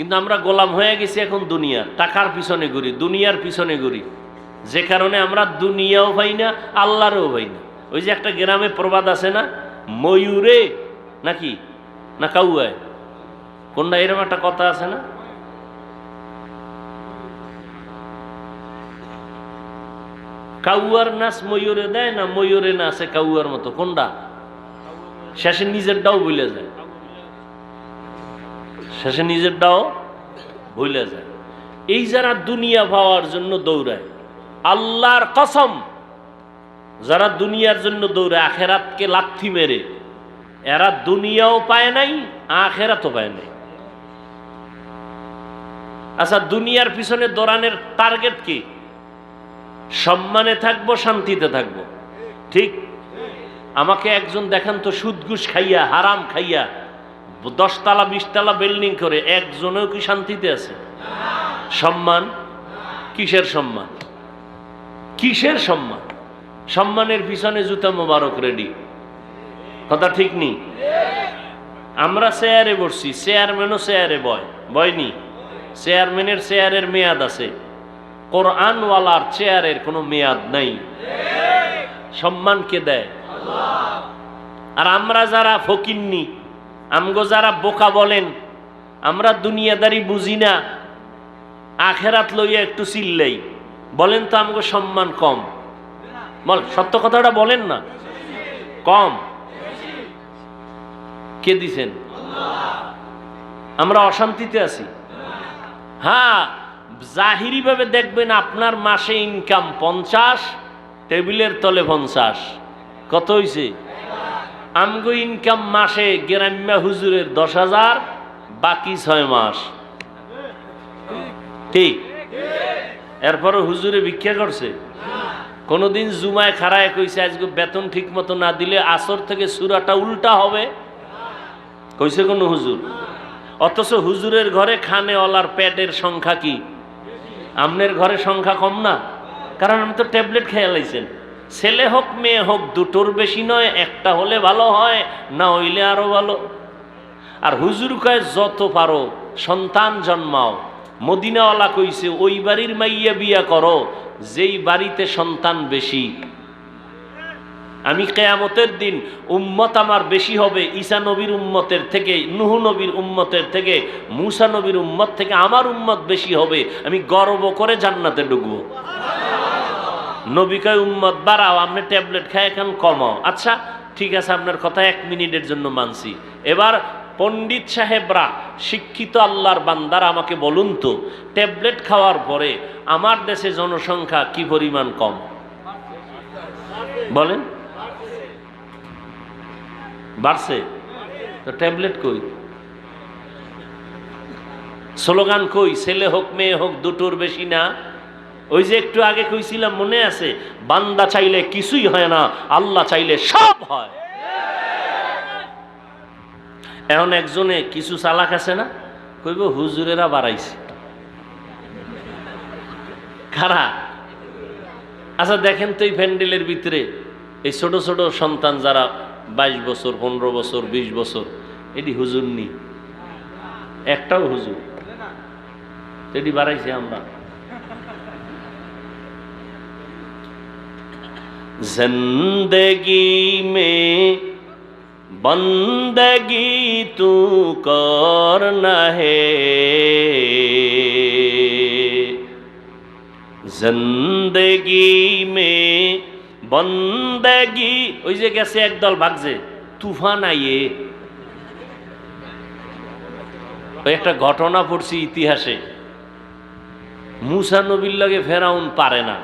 কিন্তু আমরা গোলাম হয়ে গেছি এখন দুনিয়ার, টাকার পিছনে ঘুরি, দুনিয়ার পিছনে ঘুরি। যে কারণে আমরা দুনিয়াও পাই না, আল্লাহরও পাই না। ওই যে একটা গ্রামে প্রবাদ আছে না, ময়ূরে নাকি? না কাউয়ায়? কোনটা? এরকম একটা কথা আছে না? কাউয়ার নাচ ময়ূরে দেয় না, ময়ূরে নাচে কাউয়ার মতো? কোনটা? শেষে নিজেরটাও বলে যায়। শেষে নিজেরটাও ভুলে যায়। এই যারা দুনিয়া পাওয়ার জন্য দৌড়ায়, আল্লাহর কসম, যারা দুনিয়ার জন্য দৌড়ায়, আখেরাতকে লাথি মেরে, এরা দুনিয়াও পায় নাই, আখেরাতও পায় নাই। আচ্ছা দুনিয়ার পিছনে দৌড়ানের টার্গেট কি? সম্মানে থাকব, শান্তিতে থাকব। ঠিক? আমাকে একজন দেখান তো, সুদঘুষ খাইয়া, হারাম খাইয়া দশতলা, বিশতলা বিল্ডিং করে একজনেও কি শান্তিতে আছে? সম্মান? কিসের সম্মান? কিসের সম্মান? সম্মানের পিছনে জুতা মোবারক রেডি কথা ঠিক নেই আমরা চেয়ারে বসছি চেয়ারম্যানও চেয়ারে বয়। বয়নি চেয়ারম্যানের চেয়ারের মেয়াদ আছে। কোরআনওয়ালার চেয়ারের কোনো মেয়াদ নাই। সম্মানকে দেয়? আর আমরা যারা ফকিন্নি আমগো যারা বোকা বলেন, আমরা দুনিয়াদারি বুঝি না, আখেরাত লইয়া একটু চিল্লাই। বলেন তো আমগো সম্মান কম। বল, সত্য কথাটা বলেন না। কম। কে দিছেন? আমরা অশান্তিতে আছি। হ্যাঁ জাহিরিভাবে দেখবেন আপনার মাসে ইনকাম পঞ্চাশ, টেবিলের তলে পঞ্চাশ। কত হইছে? আমগো ইনকাম মাসে গ্রাম্য হুজুরের দশ হাজার, বাকি ছয় মাস। ঠিক? এরপরে হুজুরে ভিক্ষা করছে? কোনোদিন জুমায় খাড়ায় কইছে, আজকে বেতন ঠিক মতো না দিলে আসর থেকে সুরাটা উল্টা হবে? কইছে কোনো হুজুর? অথচ হুজুরের ঘরে খানে অলার প্যাডের সংখ্যা কি? আমনের ঘরে সংখ্যা কম না? কারণ আমি তো ট্যাবলেট খেয়ে লাইছেন। ছেলে হোক, মেয়ে হোক, দুটোর বেশি নয়, একটা হলে ভালো হয়, না হইলে আরও ভালো। আর হুজুর কয়, যত পারো, সন্তান জন্মাও। মদিনাওয়ালা কইছে, ওই বাড়ির মাইয়া বিয়া করো, যেই বাড়িতে সন্তান বেশি। আমি কেয়ামতের দিন উম্মত আমার বেশি হবে, ঈসা নবীর উম্মতের থেকে, নুহু নবীর উম্মতের থেকে, মুসা নবীর উম্মত থেকে আমার উম্মত বেশি হবে, আমি গর্ব করে জান্নাতে ঢুকবো। নবিকায় উম্মত, বাড়াও, আপনি ট্যাবলেট খায় এখন কমাও আচ্ছা ঠিক আছে, আপনার কথা এক মিনিটের জন্য মানছি। এবার পণ্ডিত সাহেবরা, শিক্ষিত আল্লাহর বান্দার আমাকে বলুন তো, ট্যাবলেট খাওয়ার পরে আমার দেশে জনসংখ্যা কি পরিমাণ কম? বলেন। বাড়ছে? তো ট্যাবলেট কই? স্লোগান কই? ছেলে হোক, মেয়ে হোক, দুটোর বেশি না? ওই যে একটু আগে কইছিলাম, মনে আছে? বান্দা চাইলে কিছুই হয় না, আল্লাহ চাইলে সব হয়। এখন একজনে কিছু চালাক আছে না? কইব, হুজুরেরা বাড়াইছে। খারা আচ্ছা দেখেন তো এই প্যান্ডেলের ভিতরে, এই ছোট ছোট সন্তান যারা বাইশ বছর, পনেরো বছর, বিশ বছর, এটি হুজুর নি। একটাও হুজুর। এটি বাড়াইছে আমরা। जिंदगी में बंदगी तू करना है जिंदगी में বন্দেগি ওই যে গেছে একদল ভাগছে তুফান আইয়ে ওই একটা ঘটনা পড়ছি ইতিহাসে মুসা নবীর লাগে ফেরাউন পারে না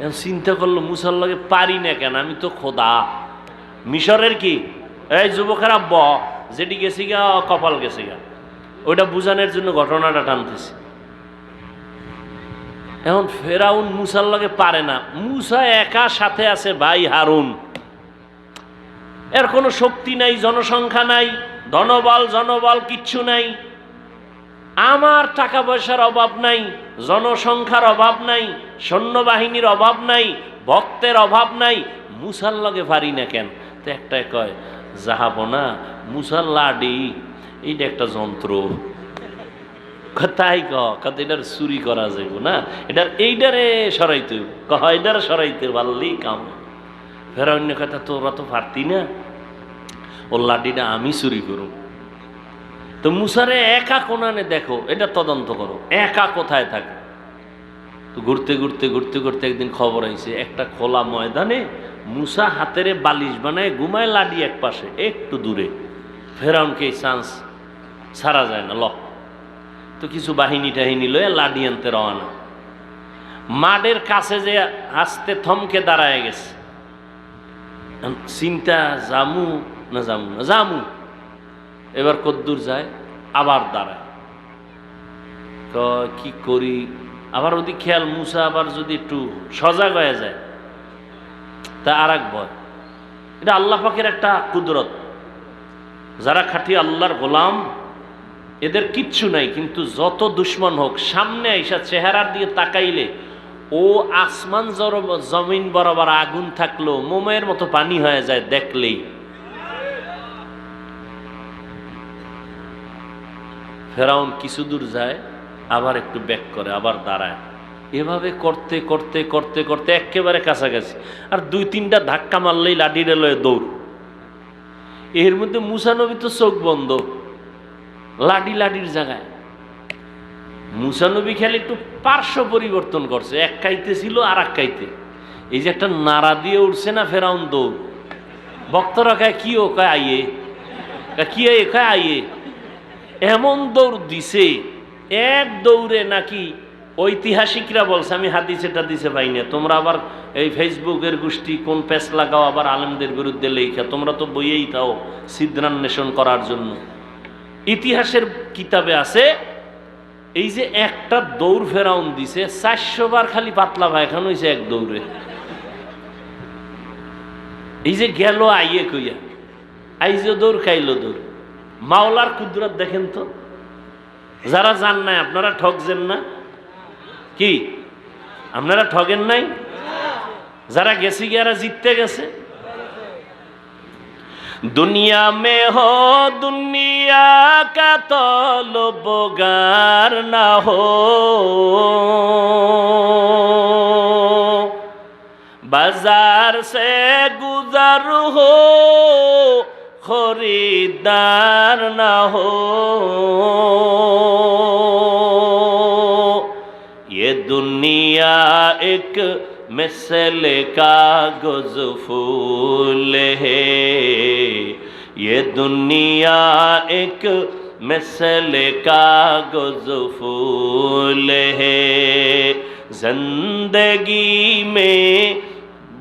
এখন চিন্তা করল, মুসার লগে পারি না কেন? আমি তো খোদা। মিশরের কি? এই যুবকেরা ব, যেটি গেছি গা কপাল গেছি গা ওইটা বুঝানোর জন্য ঘটনাটা টানতেছি। এখন ফেরাউন মুসার লগে পারে না। মুসা একা সাথে আছে ভাই হারুন। এর কোনো শক্তি নাই, জনসংখ্যা নাই, ধনবল, জনবল কিচ্ছু নাই। আমার টাকা পয়সার অভাব নাই, জনসংখ্যার অভাব নাই, সৈন্যবাহিনীর অভাব নাই, ভক্তের অভাব নাই, মুসার লগে পারি না কেন? তো একটা কয়, যাহাব না, মুসার লাডি, এইটা একটা যন্ত্র। তাই কত এটার চুরি করা যাইব না, এটার এইটারে সরাইতে। কহ এটার সরাইতে পারলেই কাম? ফের অন্য কথা, তোরা তো পারতি না ও লাঠিটা আমি চুরি করুম। তো মুসারে একা কোনানে দেখো, এটা তদন্ত করো, একা কোথায় থাকে? তো ঘুরতে ঘুরতে ঘুরতে ঘুরতে একদিন খবর আইছে, একটা খোলা ময়দানে মুসা হাতেরে বালিশ বানায় ঘুমায় লাডি এক পাশে, একটু দূরে। ফেরাউনকে এই চান্স ছাড়া যায় না ল তো কিছু বাহিনী টাহিনী লয়ে লাডি আনতে রওনা। মাডের কাছে যে হাসতে থমকে দাঁড়ায় গেছে। চিন্তা জামু না জামু না জামু এবার কদ্দূর যায়, আবার দাঁড়ায়। তো কি করি? আবার ওদিক খেয়াল, মুসা আবার যদি একটু সজাগ হয়ে যায়, তা আর এক ভয়। এটা আল্লাহ পাকের একটা কুদরত। যারা খাঁটি আল্লাহর গোলাম, এদের কিচ্ছু নাই, কিন্তু যত দুশ্মন হোক, সামনে আইসা চেহারার দিয়ে তাকাইলে, ও আসমান জমিন বরাবর আগুন থাকল মোমের মতো পানি হয়ে যায় দেখলেই। ফেরাউন কিছু দূর যায়, আবার একটু ব্যাক করে, আবার দাঁড়ায়। এভাবে করতে করতে করতে করতে একেবারে কাছাকাছি। আর দুই তিনটা ধাক্কা মারলেই লাঠিরে লয়ে দৌড়। এর মধ্যে মুসানবী তো চোখ বন্ধ। লাডি লাডির জায়গায়। মুসানবী খেলে একটু পার্শ্ব পরিবর্তন করছে। এক কাইতে ছিল আর এক কাইতে। এই যে একটা নাড়া দিয়ে উঠছে না ফেরাউন দৌড়? ভক্তরা কয়, কি ও কয়, আইয়ে? কি আইয়ে কয়, আইয়ে? এমন দৌড় দিছে, এক দৌড়ে নাকি ঐতিহাসিকরা বলছে, আমি হাদিসে টাদিসে পাই না, তোমরা আবার এই ফেসবুকের গোষ্ঠী কোন প্যাচ লাগাও, আবার আলেমদের বিরুদ্ধে লেখা তোমরা তো বইয়েই তাও সিদ্ধান্বেষণ করার জন্য। ইতিহাসের কিতাবে আছে, এই যে একটা দৌড় ফেরাউন দিছে, চারশো বার খালি পাতলা পায়খানা হয়েছে এক দৌড়ে। এই যে গেল আইয়ে কইয়া, আইজে দৌড় খাইলো দৌড়। মাওলার কুদরত দেখেন তো? যারা যান নাই, আপনারা ঠকছেন না? কি? আপনারা ঠগেন নাই? যারা গেছি গিয়ারা জিততে গেছে? দুনিয়া মে হো, দুনিয়া কা তলবগার না হো। বাজার সে গুজার হো। خریدار نہ ہو۔ یہ دنیا ایک مثل کا گز ہے۔ یہ دنیا ایک مثل کا گز ہے۔ زندگی میں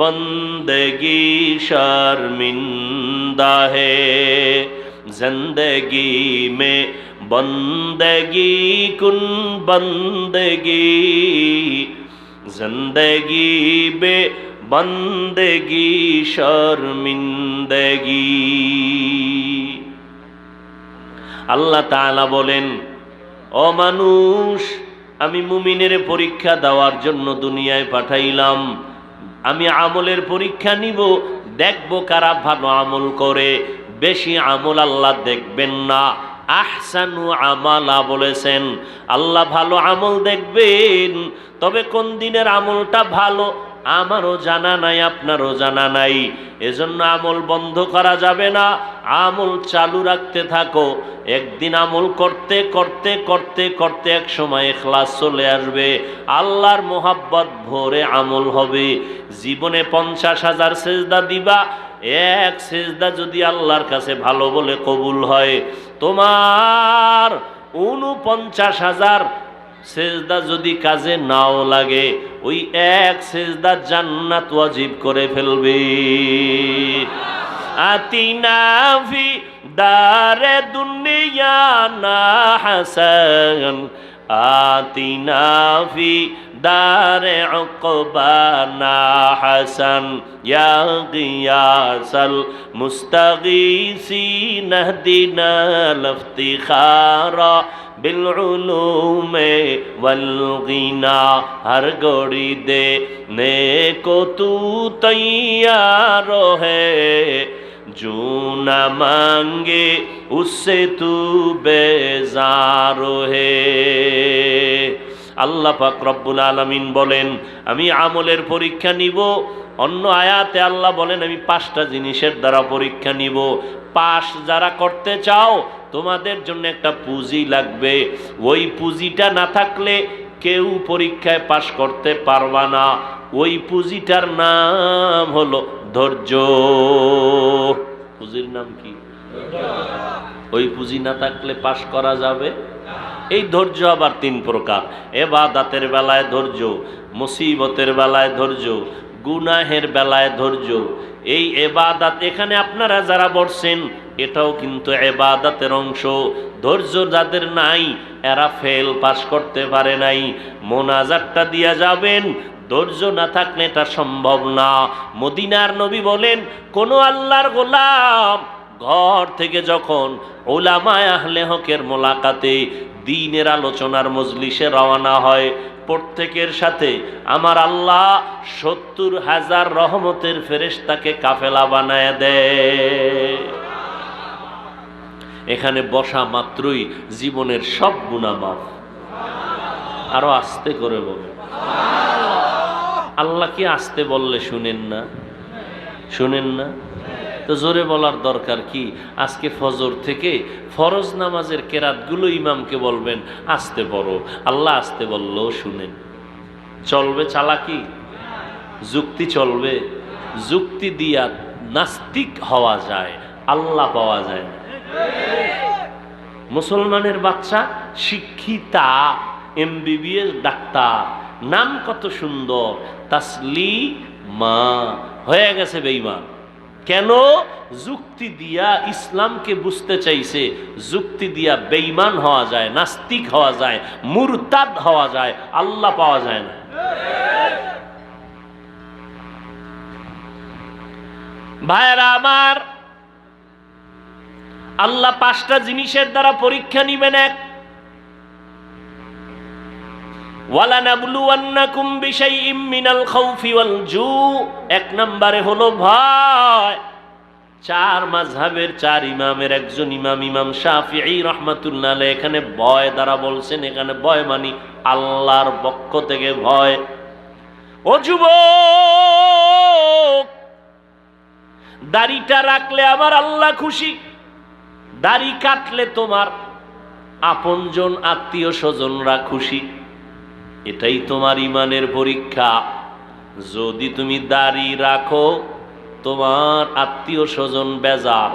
বন্দগি শর্মিন্দা হে জিন্দগি মে বন্দগি কুন বন্দগি জিন্দগি বে বন্দগি শর্মিন্দগি আল্লাহ তালা বলেন ও মানুষ, আমি মুমিনের পরীক্ষা দেওয়ার জন্য দুনিয়ায় পাঠাইলাম। আমি আমলের পরীক্ষা নিব, দেখব কারা ভালো আমল করে। বেশি আমল আল্লাহ দেখবেন না। আহসানু আমালা বলেছেন, আল্লাহ ভালো আমল দেখবেন, তবে কোন দিনের আমলটা ভালো? আমারও জানা নাই, আপনারও জানা নাই। এজন্য আমল বন্ধ করা যাবে না। আমল চালু রাখতে থাকো। একদিন আমল করতে করতে করতে করতে এক সময় এখলাস চলে আসবে। আল্লাহর মোহাব্বত ভরে আমল হবে। জীবনে পঞ্চাশ হাজার সেজদা দিবা। এক সেজদা যদি আল্লাহর কাছে ভালো বলে কবুল হয়। তোমার উনপঞ্চাশ হাজার সেজদা যদি কাজে নাও লাগে, ওই এক সেজদা জান্নাত ওয়াজিব করে ফেলবে। আতিনাভি দারে দুনিয়া না হাসান آتنا فی دار عقبانا حسن یا غیاس المستغیسی نہدنا لفتخارا بالعلوم والغنا، ہر گوڑی دے نیکو تو تیارو ہے۔ जो न मांगे उससे तू बेजार है আল্লাহ পাক রব্বুল আলমিন বলেন, আমি আমলের পরীক্ষা নিব, অন্য আয়াতে আল্লাহ বলেন, আমি পাঁচটা জিনিসের দ্বারা পরীক্ষা নিব। পাশ যারা করতে চাও, তোমাদের জন্য একটা পুঁজি লাগবে। ওই পুঁজিটা না থাকলে কেউ পরীক্ষায় পাশ করতে পারবা না। ওই পুঁজিটার নাম হলো ধৈর্য। পুঁজির নাম কি? ওই পুঁজি না থাকলে পাশ করা যাবে? এই ধৈর্য আবার তিন প্রকার। এবাদাতের বেলায় ধৈর্য, মুসিবতের বেলায় ধৈর্য, গুনাহের বেলায় ধৈর্য। এই এবাদাত এখানে আপনারা যারা বসছেন, এটাও কিন্তু এবাদাতের অংশ। ধৈর্য যাদের নাই, এরা ফেল পাশ করতে পারে নাই। মোনাজারটা দিয়া যাবেন ধৈর্য না থাকলে এটা সম্ভব না। মদিনার নবী বলেন, কোনো আল্লাহর গোলাম ঘর থেকে যখন ওলামায় আহলে হকের মোলাকাতে দিনের আলোচনার মজলিসে রওনা হয়, প্রত্যেকের সাথে আমার আল্লাহ সত্তর হাজার রহমতের ফেরেশতাকে কাফেলা বানায় দেয়। এখানে বসা মাত্রই জীবনের সব গুণা মাফ। আরও আস্তে করে বলে আল্লাহ কি আসতে বললে শুনেন না। শুনেন না? তো জোরে বলার দরকার কি? আজকে ফজর থেকে ফরজ নামাজের কেরাতগুলো ইমামকে বলবেন, আসতে পড়ো। আল্লাহ আসতে বললেও শুনেন। চলবে চালাকি? যুক্তি চলবে। যুক্তি দিয়া নাস্তিক হওয়া যায়, আল্লাহ পাওয়া যায় না। মুসলমানের বাচ্চা শিক্ষিতা, এমবিবিএস ডাক্তার, নাম কত সুন্দর তাসলি মা, হয়ে গেছে বেইমান কেন? যুক্তি দিয়া ইসলামকে বুঝতে চাইছে। যুক্তি দিয়া বেইমান হওয়া যায়, নাস্তিক হওয়া যায়, মুরতাদ হওয়া যায়, আল্লাহ পাওয়া যায় না। ভাইরা আমার, আল্লাহ পাঁচটা জিনিসের দ্বারা পরীক্ষা নিবেন এক। জু। এক নম্বরে হলো ভয়। চার চার ইমামের একজন ইমাম ইমাম এখানে ভয় দ্বারা বলছেন, এখানে ভয় মানি আল্লাহর পক্ষ থেকে ভয়। ও দাড়িটা রাখলে আমার আল্লাহ খুশি, দাড়ি কাটলে তোমার আপনজন আত্মীয় স্বজনরা খুশি। এটাই তোমার ইমানের পরীক্ষা। যদি তুমি দাড়ি রাখো, তোমার আত্মীয় স্বজন বেজার,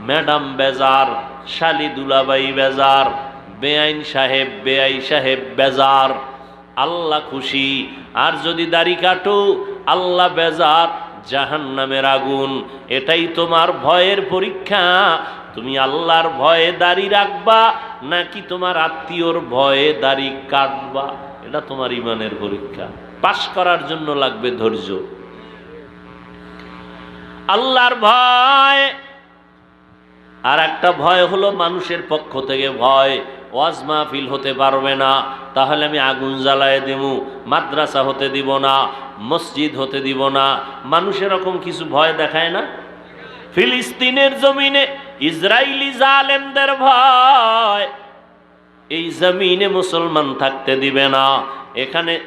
ম্যাডাম বেজার, শালি দুলাবাই বেজার, বেআইন সাহেব, বেআই সাহেব বেজার, আল্লাহ খুশি। আর যদি দাড়ি কাটো, আল্লাহ বেজার জাহান নামের আগুন। এটাই তোমার ভয়ের পরীক্ষা। তুমি আল্লাহর ভয়ে দাড়ি রাখবা, নাকি তোমার আত্মীয়র ভয়ে দাড়ি কাটবা? এটা তোমার ইমানের পরীক্ষা। পাশ করার জন্য লাগবে ধৈর্য। আল্লাহর ভয়। আর একটা ভয় হলো মানুষের পক্ষ থেকে ভয়। ওয়াজ মাহফিল হতে পারবে না। তাহলে আমি আগুন জ্বালায় দেব মাদ্রাসা হতে দিব না। মসজিদ হতে দিব না। মানুষ এরকম কিছু ভয় দেখায় না? ফিলিস্তিনের জমিনে ইসরায়েলি জালেমদের ভয়। এই জমিনে মুসলমান থাকতে দিবে না। এখানে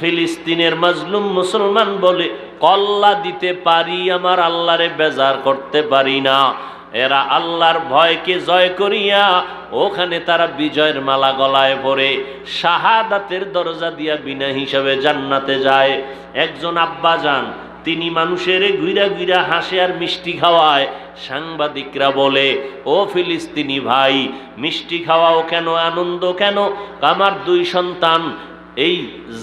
ফিলিস্তিনের মাজলুম মুসলমান বলে, কল্লা দিতে পারি, আমার আল্লাহরে বেজার করতে পারি না। এরা আল্লাহর ভয়কে জয় করিয়া ওখানে তারা বিজয়ের মালা গলায় পরে শাহাদাতের দরজা দিয়া বিনা হিসাবে জান্নাতে যায়। একজন আব্বা যান তিনি মানুষের গুইরা গুইরা হাসে আর মিষ্টি খাওয়ায়। সাংবাদিকরা বলে, ও ফিলিস্তিনি ভাই, মিষ্টি খাওয়াও কেন, আনন্দ কেন? আমার দুই সন্তান, এই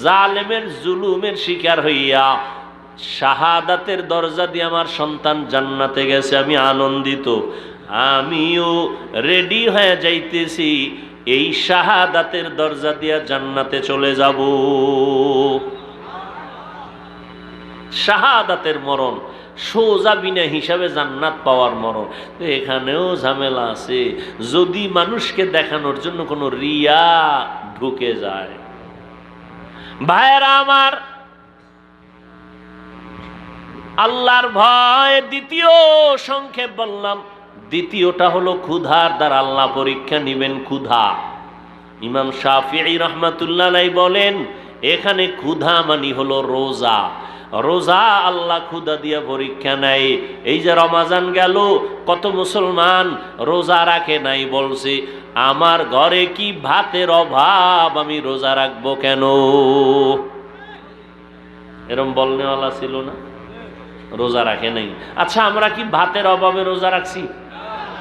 জালেমের জুলুমের শিকার হইয়া শাহাদাতের দরজা দিয়ে আমার সন্তান জান্নাতে গেছে, আমি আনন্দিত। আমিও রেডি হয়ে যাইতেছি, এই শাহাদাতের দরজা দিয়া জান্নাতে চলে যাব। শাহাদাতের মরণ সোজা বিনা হিসাবে জান্নাত পাওয়ার মরণ। তো এখানেও ঝামেলা আছে। যদি মানুষকে দেখানোর জন্য কোনো রিয়া ঢুকে যায়। ভাইয়েরা আমার, আল্লাহর ভয়, দ্বিতীয় সংক্ষেপ বললাম। দ্বিতীয়টা হলো ক্ষুধার দ্বারা আল্লাহ পরীক্ষা নিবেন ক্ষুধা। ইমাম শাফিঈ রহমাতুল্লাহ বলেন, এখানে ক্ষুধা মানি হলো রোজা। রোজা আল্লাহ ক্ষুধা দিয়ে পরীক্ষা নেয়। এই যে রমাজান গেল, কত মুসলমান রোজা রাখে নাই বলছে, আমার ঘরে কি ভাতের অভাব? আমি রোজা রাখব কেন? এরম বলনেওয়ালা ছিল না? রোজা রাখে নাই। আচ্ছা আমরা কি ভাতের অভাবে রোজা রাখছি?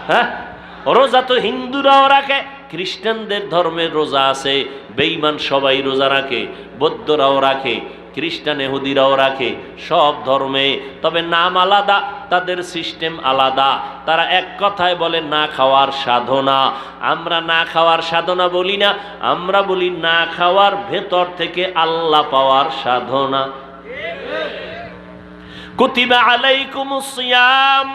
হ্যাঁ? রোজা তো হিন্দুরাও রাখে, খ্রিস্টানদের ধর্মের রোজা আছে, বেঈমান সবাই রোজা রাখে, বৌদ্ধরাও রাখে। খ্রিস্টান এহুদিরাও রাখে, সব ধর্মে। তবে নাম আলাদা, তাদের সিস্টেম আলাদা। তারা এক কথায় বলে, না খাওয়ার সাধনা। আমরা না খাওয়ার সাধনা বলি না, আমরা বলি, না খাওয়ার ভেতর থেকে আল্লাহ পাওয়ার সাধনা। কুতিবা আলাইকুমুস সিয়াম,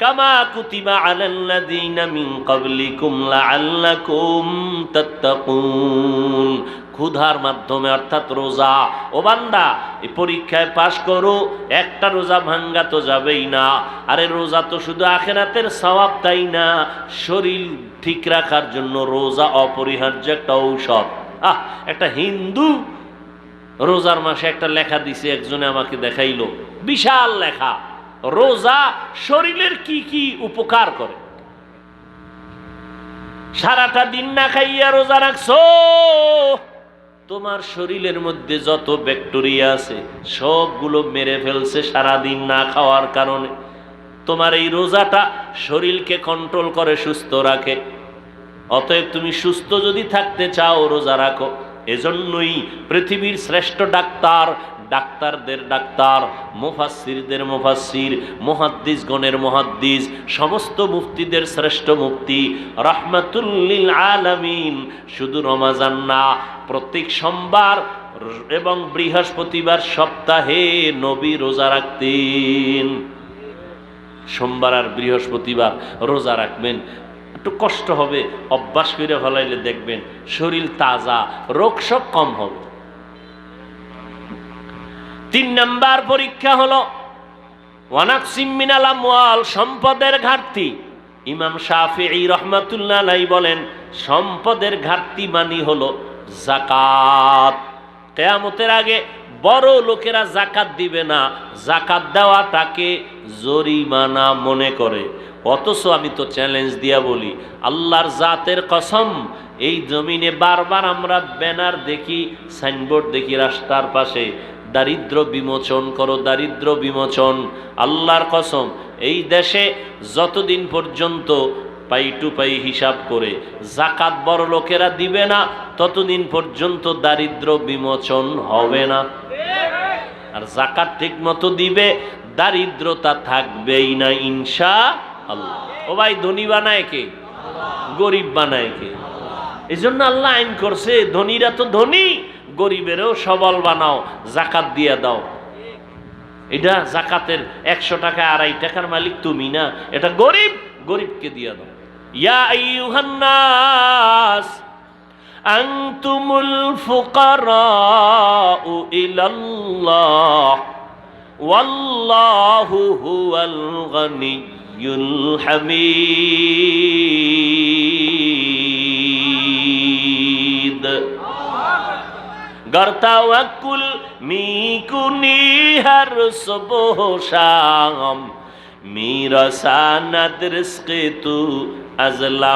কামা কুতিবা আলাল্লাযীনা মিন ক্বাবলিকুম লাআল্লাকুম তাত্তাকুন। ক্ষুধার মাধ্যমে, অর্থাৎ রোজা। ও বান্দা, এই পরীক্ষায় পাশ করো, একটা রোজা ভাঙ্গা তো যাবেই না। আরে রোজা তো শুধু আখেরাতের সওয়াব, তাই না? শরীর ঠিক রাখার জন্য রোজা অপরিহার্য একটা ঔষধ। আহ, একটা হিন্দু রোজার মাসে একটা লেখা দিছে, একজনে আমাকে দেখাইলো। বিশাল লেখা। রোজা শরীরের কি কি উপকার করে? সারাটা দিন না খাইয়া রোজা রাখছো? তোমার শরীরের মধ্যে যত ব্যাকটেরিয়া আছে, সবগুলো মেরে ফেলছে সারাদিন না খাওয়ার কারণে। তোমার এই রোজাটা শরীরকে কন্ট্রোল করে, সুস্থ রাখে। অতএব তুমি সুস্থ যদি থাকতে চাও, রোজা রাখো। এজন্যই পৃথিবীর শ্রেষ্ঠ ডাক্তার ডাক্তারদের ডাক্তার মুফাসিরদের মুফাসির মহাদ্দিসগণের মহাদ্দিস, সমস্ত মুফতিদের শ্রেষ্ঠ মুফতি। রহমাতুল্লিল আলামিন। শুধু রমাজান না, প্রত্যেক সোমবার এবং বৃহস্পতিবার সপ্তাহে নবী রোজা রাখতেন। সোমবার আর বৃহস্পতিবার রোজা রাখবেন। একটু কষ্ট হবে, অভ্যাস করে ফেলাইলে দেখবেন শরীর তাজা, রোগ সব কম হবে। তিন নাম্বার পরীক্ষা হলো সম্পদের ঘাটতি। ইমাম শাফিঈ রহমাতুল্লাহ বলেন, সম্পদের ঘাটতি মানি হলো জাকাত কেয়ামতের আগে বড় লোকেরা জাকাত দিবে না জাকাত দেওয়া তাকে জরিমানা মনে করে। অথচ আমি তো চ্যালেঞ্জ দিয়া বলি, আল্লাহর জাতের কসম, এই জমিনে বারবার আমরা ব্যানার দেখি সাইনবোর্ড দেখি রাস্তার পাশে দারিদ্র বিমোচন করো, দারিদ্র বিমোচন, আল্লাহর কসম। এই দেশে যতদিন পর্যন্ত পাই টু পাই হিসাব করে জাকাত বড় লোকেরা দিবে না, ততদিন পর্যন্ত দারিদ্র বিমোচন হবে না। আর জাকাত ঠিক মতো দিবে, দারিদ্রতা থাকবেই না ইনশা আল্লাহ। ও ভাই, ধনী বানায় কে? গরিব বানায় কে? এই জন্য আল্লাহ আইন করছে, ধনীরা তো ধনী। গরিবেরও সবল বানাও, জাকাত দিয়ে দাও। এটা জাকাতের একশো টাকা, আড়াই টাকার মালিক তুমি না। এটা গরিব, গরিবকে দিয়ে দাও। ইয়া গর্তাওয়াকুল মিকুনি হর সুবহ শাম মিরসানাত রিজকে তু আজলা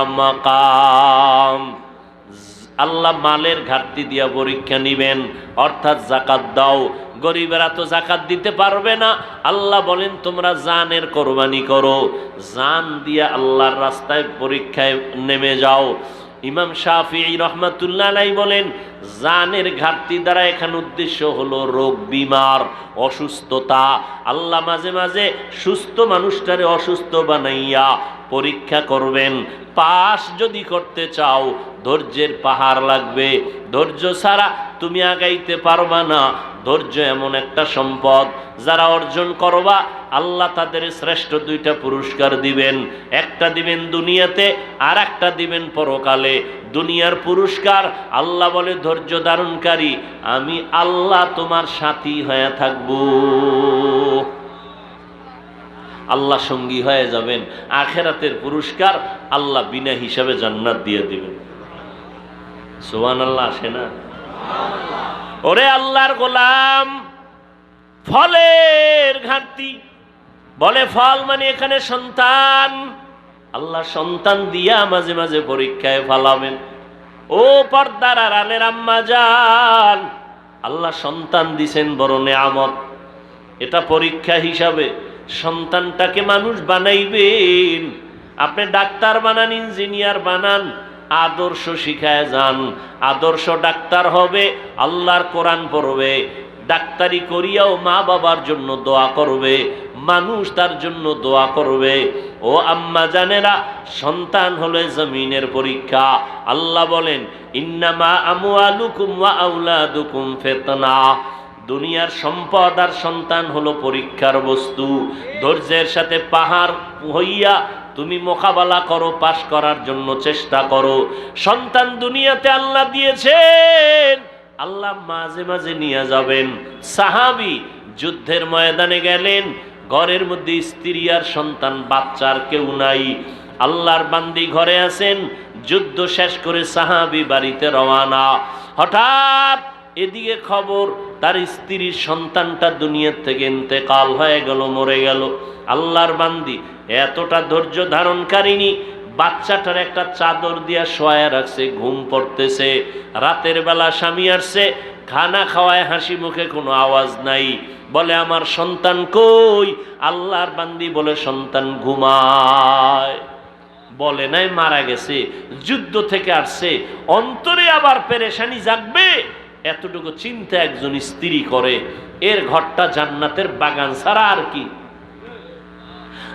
আল্লাহ মালের ঘাটতি দিয়া পরীক্ষা নিবেন, অর্থাৎ জাকাত দাও। গরিবেরা তো জাকাত দিতে পারবে না। আল্লাহ বলেন, তোমরা জানের কোরবানি করো। জান দিয়া আল্লাহর রাস্তায় পরীক্ষায় নেমে যাও। ইমাম শাফি রহমাতুল্লাহ বলেন, জানের ঘাটতি দ্বারা এখানে উদ্দেশ্য হলো রোগ বিমার অসুস্থতা। আল্লাহ মাঝে মাঝে সুস্থ মানুষটারে অসুস্থ বানাইয়া পরীক্ষা করবেন। পাশ যদি করতে চাও, ধৈর্যের পাহাড় লাগবে। ধৈর্য ছাড়া তুমি আগাইতে পারবা না। ধৈর্য এমন একটা সম্পদ যারা অর্জন করবা, আল্লাহ তাদের শ্রেষ্ঠ দুইটা পুরস্কার দিবেন। একটা দিবেন দুনিয়াতে আর একটা দিবেন পরকালে। দুনিয়ার পুরস্কার, আল্লাহ বলে ধৈর্য ধারণকারী, আমি আল্লাহ তোমার সাথী হয়ে থাকব। আল্লাহ সঙ্গী হয়ে যাবেন। আখেরাতের পুরস্কার আল্লাহ বিনা হিসাবে জান্নাত দিয়ে দিবেন। সোহান আল্লাহ আসে না? ওরে আল্লাহর গোলাম, ফলের ঘাটতি। বলে ফল মানে এখানে সন্তান। আল্লাহ সন্তান দিয়া মাঝে মাঝে পরীক্ষায় ফালাবেন। ও পর্দার আড়ালের আম্মা যান আল্লাহ সন্তান দিছেন বড় নেয়ামত। এটা পরীক্ষা হিসাবে সন্তানটাকে মানুষ বানাইবেন। আপনি ডাক্তার বানান, ইঞ্জিনিয়ার বানান আদর্শ শিখায় যান। আদর্শ ডাক্তার হবে, আল্লাহর কোরআন পড়বে। ডাক্তারি করিয়াও মা বাবার জন্য দোয়া করবে, মানুষ তার জন্য দোয়া করবে। ও আম্মা জানেরা, সন্তান হলে জমিনের পরীক্ষা। আল্লাহ বলেন, ইন্নামা আমু আলুকুম আউলাদুকুম ফেতনা। দুনিয়ার সম্পদ আর সন্তান হলো পরীক্ষার বস্তু। ধৈর্যের সাথে পাহাড় হইয়া তুমি মোকাবেলা করো, পাশ করার জন্য চেষ্টা করো। সন্তান দুনিয়াতে আল্লাহ দিয়েছেন, আল্লাহ মাঝে মাঝে নিয়ে যাবেন। সাহাবি যুদ্ধের ময়দানে গেলেন, ঘরের মধ্যে স্ত্রী আর সন্তান, বাচ্চার কেউ নাই। আল্লাহর বান্দি ঘরে আছেন, যুদ্ধ শেষ করে সাহাবি বাড়িতে রওয়ানা হঠাৎ এদিকে খবর, তার স্ত্রীর সন্তানটা দুনিয়ার থেকে ইন্তেকাল হয়ে গেল, মরে গেল। আল্লাহর বান্দি, এতটা ধৈর্য ধারণকারিনী, বাচ্চাটার একটা চাদর দিয়া শোয়া রাখছে, ঘুম পড়তেছে। রাতের বেলা স্বামী আসছে, খানা খাওয়ায় হাসি মুখে কোনো আওয়াজ নাই। বলে, আমার সন্তান কই? আল্লাহর বান্দি বলে, সন্তান ঘুমায়। বলে নাই, মারা গেছে। যুদ্ধ থেকে আসছে। অন্তরে আবার পেরেশানি জাগবে। এতটুকু চিন্তা একজন স্ত্রী করে, এর ঘরটা জান্নাতের বাগান ছাড়া আর কি?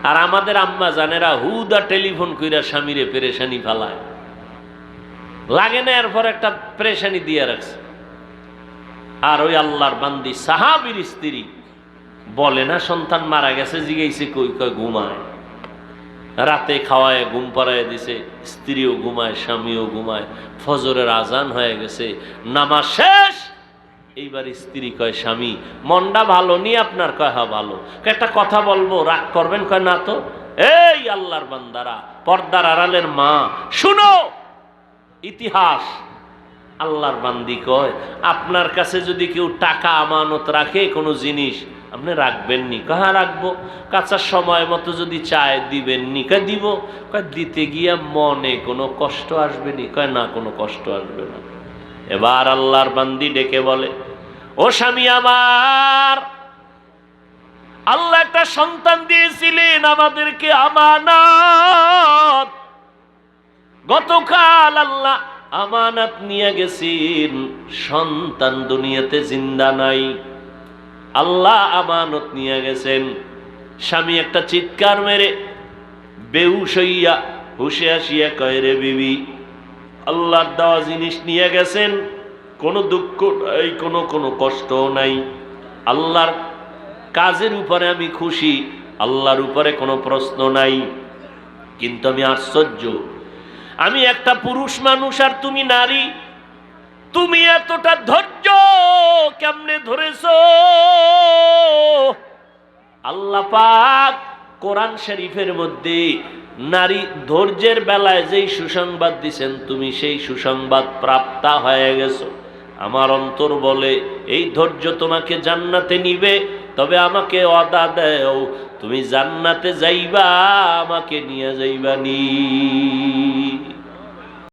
আর আমাদের আম্মা জানেরা হুদা টেলিফোন কইরা স্বামীরে পেরেশানি ফালায়। লাগে না এরপর একটা পেরেশানি দিয়ে রাখছে। আর ওই আল্লাহর বান্দি সাহাবির স্ত্রী বলে না, সন্তান মারা গেছে, জিগাইছে, কই কই, ঘুমায়। রাতে খাওয়ায়, ঘুম পাড়ায় দিছে, স্ত্রীও ঘুমায়, স্বামীও ঘুমায়, ফজরের আজান হয়ে গেছে, নামাজ শেষ। এইবার স্ত্রী কয়, স্বামী, মনটা ভালো নি আপনার কয় হা ভালো। একটা কথা বলব, রাগ করবেন? কয়, না তো। এই আল্লাহর বান্দারা, পর্দার আড়ালের মা, শুনো, ইতিহাস আল্লাহর বান্দি কয়, আপনার কাছে যদি কেউ টাকা আমানত রাখে কোনো জিনিস, আপনি রাখবেন নি। কাহা রাখব। কাঁচা সময় মতো যদি চায় দিবেন নি। কয়, দিব। কয়, দিতে গিয়া মনে কোনো কষ্ট আসবে নি। কয়, না, কোনো কষ্ট আসবে না। এবার আল্লাহর বান্দি ডেকে বলে, ও স্বামী আমার, আল্লাহ একটা সন্তান দিয়েছিলেন আমাদেরকে আমানত। গতকাল আল্লাহ আমানত নিয়ে গেছেন সন্তান দুনিয়াতে জিন্দা নাই। আল্লাহ আমানত নিয়ে গেছেন। স্বামী একটা চিৎকার মেরে বেউস হইয়া হুসে আসিয়া কয়, রে বিবি, আল্লাহর দেওয়া জিনিস নিয়ে গেছেন। কোনো দুঃখ নাই, কোনো কোনো কষ্ট নাই। আল্লাহর কাজের উপরে আমি খুশি, আল্লাহর উপরে কোনো প্রশ্ন নাই। কিন্তু আমি আশ্চর্য আমি একটা পুরুষ মানুষ আর তুমি নারী। তুমি এতটা ধৈর্য কেমনে ধরেছ? আল্লাহ পাক কোরআন শরীফের মধ্যে নারী ধৈর্যের বেলায় যেই সুসংবাদ দিছেন, তুমি সেই সুসংবাদ প্রাপ্তা হয়ে গেছো। আমার অন্তর বলে, এই ধৈর্য তোমাকে জান্নাতে নিবে তবে আমাকে অদা দেও তুমি জান্নাতে যাইবা আমাকে নিয়ে যাইবা নি